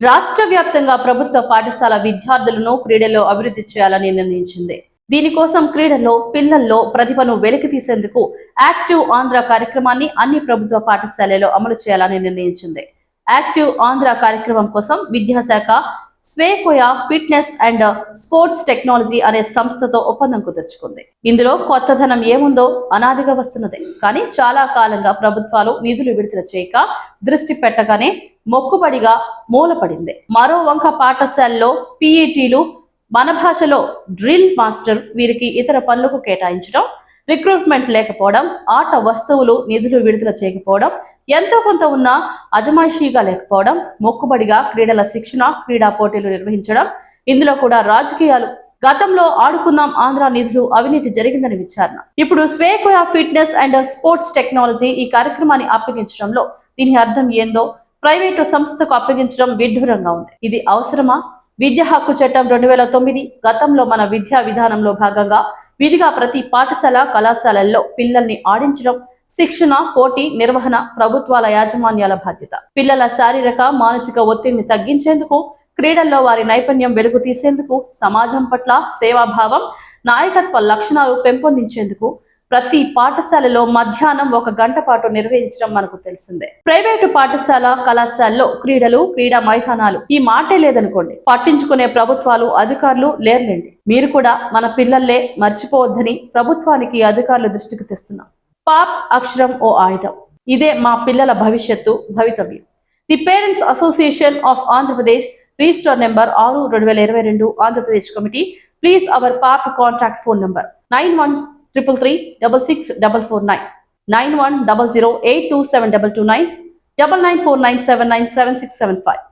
రాష్ట్ర వ్యాప్తంగా ప్రభుత్వ పాఠశాల విద్యార్థులను క్రీడల్లో అభివృద్ధి చేయాలని నిర్ణయించింది. దీనికోసం క్రీడల్లో పిల్లల్లో ప్రతిభను వెలికి తీసేందుకు యాక్టివ్ ఆంధ్ర కార్యక్రమాన్ని అన్ని ప్రభుత్వ పాఠశాలలో అమలు చేయాలని నిర్ణయించింది. యాక్టివ్ ఆంధ్ర కార్యక్రమం కోసం విద్యాశాఖ స్వేకోయ ఫిట్నెస్ అండ్ స్పోర్ట్స్ టెక్నాలజీ అనే సంస్థతో ఒప్పందం కుదుర్చుకుంది. ఇందులో కొత్తదనం ఏముందో అనాదిగా వస్తున్నదే. కానీ చాలా కాలంగా ప్రభుత్వాలు నిధులు విడుదల చేయక దృష్టి పెట్టగానే మొక్కుబడిగా మూలపడింది. మరో వంక పాఠశాలలో పీఈటీలు మన భాషలో డ్రిల్ మాస్టర్ వీరికి ఇతర పనులకు కేటాయించడం రిక్రూట్మెంట్ లేకపోవడం ఆట వస్తువులు నిధులు విడుదల చేయకపోవడం ఎంతో కొంత ఉన్న అజమాయిషీగా లేకపోవడం మొక్కుబడిగా క్రీడల శిక్షణ క్రీడా పోటీలు నిర్వహించడం ఇందులో కూడా రాజకీయాలు. గతంలో ఆడుకుందాం ఆంధ్ర నిధులు అవినీతి జరిగిందని విచారణ. ఇప్పుడు స్వేకోయా ఫిట్నెస్ అండ్ స్పోర్ట్స్ టెక్నాలజీ ఈ కార్యక్రమాన్ని అప్పగించడంలో దీని అర్థం ఏందో ప్రైవేటు సంస్థకు అప్పగించడం విడ్డూరంగా ఉంది. ఇది అవసరమా? విద్యా హక్కు చట్టం రెండు వేల తొమ్మిది గతంలో మన విద్యా విధానంలో భాగంగా విధిగా ప్రతి పాఠశాల కళాశాలల్లో పిల్లల్ని ఆడించడం శిక్షణ పోటీ నిర్వహణ ప్రభుత్వాల యాజమాన్యాల బాధ్యత. పిల్లల శారీరక మానసిక ఒత్తిడిని తగ్గించేందుకు క్రీడల్లో వారి నైపుణ్యం వెలుగు తీసేందుకు సమాజం పట్ల సేవాభావం నాయకత్వ లక్షణాలు పెంపొందించేందుకు ప్రతి పాఠశాలలో మధ్యాహ్నం ఒక గంట పాటు నిర్వహించడం మనకు తెలిసిందే. ప్రైవేటు పాఠశాల కళాశాలలో క్రీడలు క్రీడా మైదానాలు ఈ మాటే లేదనుకోండి. పట్టించుకునే ప్రభుత్వాలు అధికారులు లేర్లేండి. మీరు కూడా మన పిల్లల్లే మర్చిపోవద్దని ప్రభుత్వానికి అధికారుల దృష్టికి తెస్తున్నారు పాప్ అక్షరం ఓ ఆయుధం. ఇదే మా పిల్లల భవిష్యత్తు భవితవ్యం. The parents association of Andhra Pradesh register number ఆరు రెండు వేల ఇరవై రెండు Andhra Pradesh committee. Please our pop contact phone number nine one triple three double six double four nine. Nine one double zero eight two seven double two nine. Double nine four nine seven nine seven six seven five.